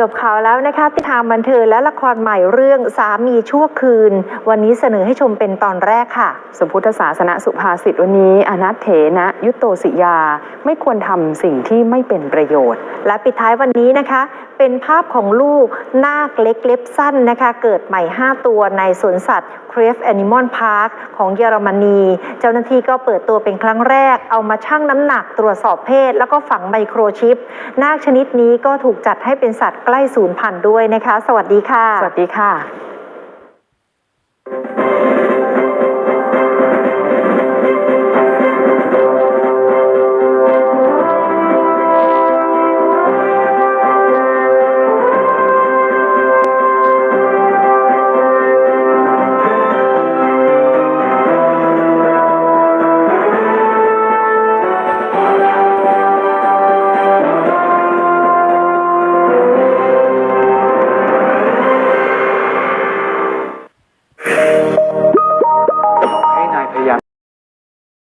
จบข่าวแล้วนะคะติดตามบันเทิงและละครใหม่เรื่องสามีชั่วคืน วันนี้เสนอให้ชมเป็นตอนแรกค่ะ สมพุทธศาสนสุภาษิตวันนี้ อนัตเถนะยุตโตสิยา ไม่ควรทำสิ่งที่ไม่เป็นประโยชน์ และปิดท้ายวันนี้นะคะ เป็นภาพของลูกนาคเล็กเล็บสั้นนะคะ เกิดใหม่ 5 ตัวในสวนสัตว์ c r e f Animal Park ของเยอรมนี เจ้าหน้าที่ก็เปิดตัวเป็นครั้งแรก เอามาชั่งน้ำหนักตรวจสอบเพศ แล้วก็ฝังไมโครชิป นาคชนิดนี้ก็ถูกจัดให้เป็นสัตว์ใกล้สูญพันธุ์ด้วยนะคะ สวัสดีค่ะ สวัสดีค่ะ